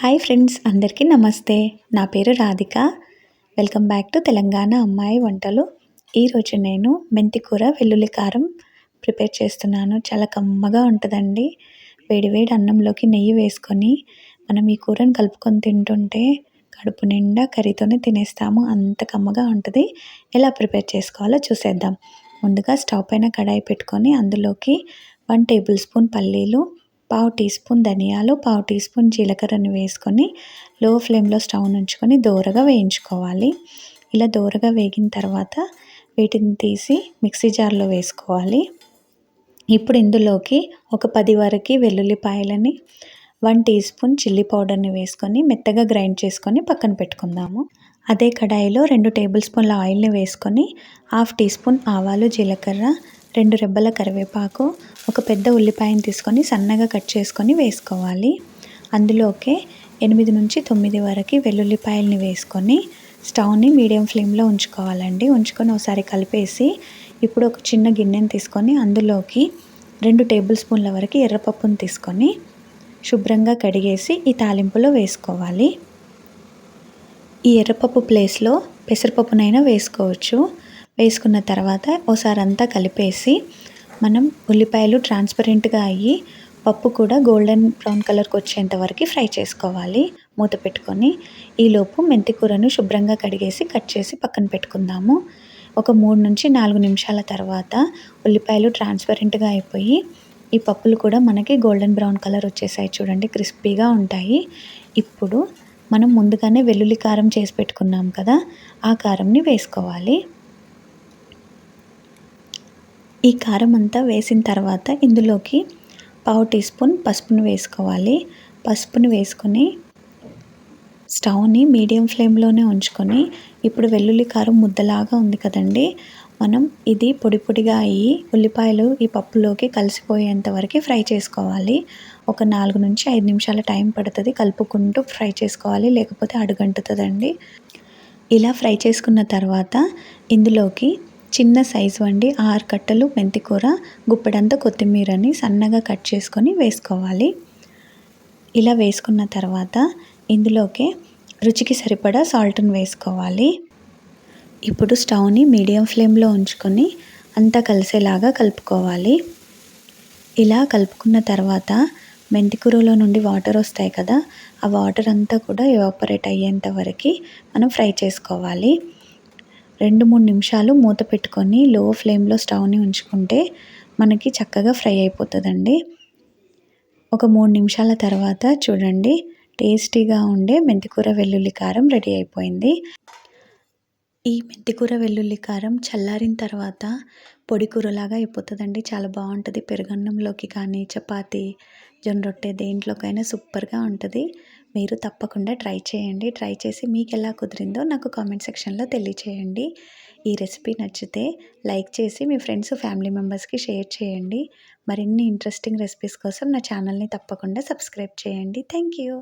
Hi friends అందరికీ నమస్తే. నా పేరు Radhika. Welcome back to Telangana అమ్మాయి వంటలు. ఈరోజు నేను మెంతికూర వెల్లుల్లి కారం ప్రిపేర్ చేస్తున్నాను. చాలా కమ్మగా ఉంటుందండి. వేడివేడి అన్నంలోకి నెయ్యి వేసుకొని మనం ఈ కూరని కలుపుకొని తింటుంటే కడుపు నిండా కర్రీతోనే తినేస్తాము. అంత కమ్మగా ఉంటుంది. ఎలా ప్రిపేర్ చేసుకోవాలో చూసేద్దాం. ముందుగా స్టవ్ పైన కడాయి పెట్టుకొని అందులోకి వన్ టేబుల్ స్పూన్ పల్లీలు పావు టీ స్పూన్ ధనియాలు పావు టీ స్పూన్ జీలకర్రని వేసుకొని లో ఫ్లేమ్లో స్టవ్ ఉంచుకొని దోరగా వేయించుకోవాలి. ఇలా దోరగా వేగిన తర్వాత వీటిని తీసి మిక్సీ జార్లో వేసుకోవాలి. ఇప్పుడు ఇందులోకి ఒక పది వరకు వెల్లుల్లిపాయలని వన్ టీ స్పూన్ చిల్లీ పౌడర్ని వేసుకొని మెత్తగా గ్రైండ్ చేసుకొని పక్కన పెట్టుకుందాము. అదే కడాయిలో రెండు టేబుల్ స్పూన్ల ఆయిల్ని వేసుకొని హాఫ్ టీ స్పూన్ ఆవాలు జీలకర్ర రెండు రెబ్బల కరివేపాకు ఒక పెద్ద ఉల్లిపాయను తీసుకొని సన్నగా కట్ చేసుకొని వేసుకోవాలి. అందులోకే ఎనిమిది నుంచి తొమ్మిది వరకు వెల్లుల్లిపాయలని వేసుకొని స్టవ్ని మీడియం ఫ్లేమ్లో ఉంచుకోవాలండి. ఉంచుకొని ఒకసారి కలిపేసి ఇప్పుడు ఒక చిన్న గిన్నెని తీసుకొని అందులోకి రెండు టేబుల్ స్పూన్ల వరకు ఎర్రపప్పును తీసుకొని శుభ్రంగా కడిగేసి ఈ తాలింపులో వేసుకోవాలి. ఈ ఎర్రపప్పు ప్లేస్లో పెసరపప్పునైనా వేసుకోవచ్చు. వేసుకున్న తర్వాత ఒకసారి అంతా కలిపేసి మనం ఉల్లిపాయలు ట్రాన్స్పరెంట్గా అయ్యి పప్పు కూడా గోల్డెన్ బ్రౌన్ కలర్కి వచ్చేంత వరకు ఫ్రై చేసుకోవాలి. మూత పెట్టుకొని ఈలోపు మెంతి కూరను శుభ్రంగా కడిగేసి కట్ చేసి పక్కన పెట్టుకుందాము. ఒక మూడు నుంచి నాలుగు నిమిషాల తర్వాత ఉల్లిపాయలు ట్రాన్స్పరెంట్గా అయిపోయి ఈ పప్పులు కూడా మనకి గోల్డెన్ బ్రౌన్ కలర్ వచ్చేసాయి చూడండి క్రిస్పీగా ఉంటాయి. ఇప్పుడు మనం ముందుగానే వెల్లుల్లి కారం చేసి పెట్టుకున్నాం కదా ఆ కారంని వేసుకోవాలి. ఈ కారం అంతా వేసిన తర్వాత ఇందులోకి పావు టీ స్పూన్ పసుపును వేసుకోవాలి. పసుపును వేసుకొని స్టవ్ని మీడియం ఫ్లేమ్లోనే ఉంచుకొని ఇప్పుడు వెల్లుల్లి కారం ముద్దలాగా ఉంది కదండి. మనం ఇది పొడి పొడిగా అయ్యి ఉల్లిపాయలు ఈ పప్పులోకి కలిసిపోయేంత వరకు ఫ్రై చేసుకోవాలి. ఒక నాలుగు నుంచి ఐదు నిమిషాల టైం పడుతుంది కలుపుకుంటూ ఫ్రై చేసుకోవాలి లేకపోతే అడుగంటుతుందండి. ఇలా ఫ్రై చేసుకున్న తర్వాత ఇందులోకి చిన్న సైజు వండి ఆరు కట్టలు మెంతికూర గుప్పెడంత కొత్తిమీరని సన్నగా కట్ చేసుకొని వేసుకోవాలి. ఇలా వేసుకున్న తర్వాత ఇందులోకి రుచికి సరిపడా సాల్ట్ని వేసుకోవాలి. ఇప్పుడు స్టవ్ని మీడియం ఫ్లేమ్లో ఉంచుకొని అంతా కలిసేలాగా కలుపుకోవాలి. ఇలా కలుపుకున్న తర్వాత మెంతికూరలో నుండి వాటర్ వస్తాయి కదా ఆ వాటర్ అంతా కూడా ఎవాపరేట్ అయ్యేంత వరకు మనం ఫ్రై చేసుకోవాలి. రెండు మూడు నిమిషాలు మూత పెట్టుకొని లో ఫ్లేమ్లో స్టవ్ని ఉంచుకుంటే మనకి చక్కగా ఫ్రై అయిపోతుందండి. ఒక మూడు నిమిషాల తర్వాత చూడండి టేస్టీగా ఉండే మెంతికూర వెల్లుల్లి కారం రెడీ అయిపోయింది. ఈ మెంతికూర వెల్లుల్లి కారం చల్లారిన తర్వాత పొడి కూరలాగా అయిపోతుందండి. చాలా బాగుంటుంది. పెరుగన్నంలోకి కానీ చపాతి జొన్న రొట్టె దేంట్లోకైనా సూపర్గా ఉంటుంది. మీరు తప్పకుండా ట్రై చేయండి. ట్రై చేసి మీకు ఎలా కుదిరిందో నాకు కామెంట్ సెక్షన్లో తెలియచేయండి. ఈ రెసిపీ నచ్చితే లైక్ చేసి మీ ఫ్రెండ్స్ ఫ్యామిలీ మెంబర్స్కి షేర్ చేయండి. మరిన్ని ఇంట్రెస్టింగ్ రెసిపీస్ కోసం నా ఛానల్ని తప్పకుండా సబ్స్క్రైబ్ చేయండి. Thank you.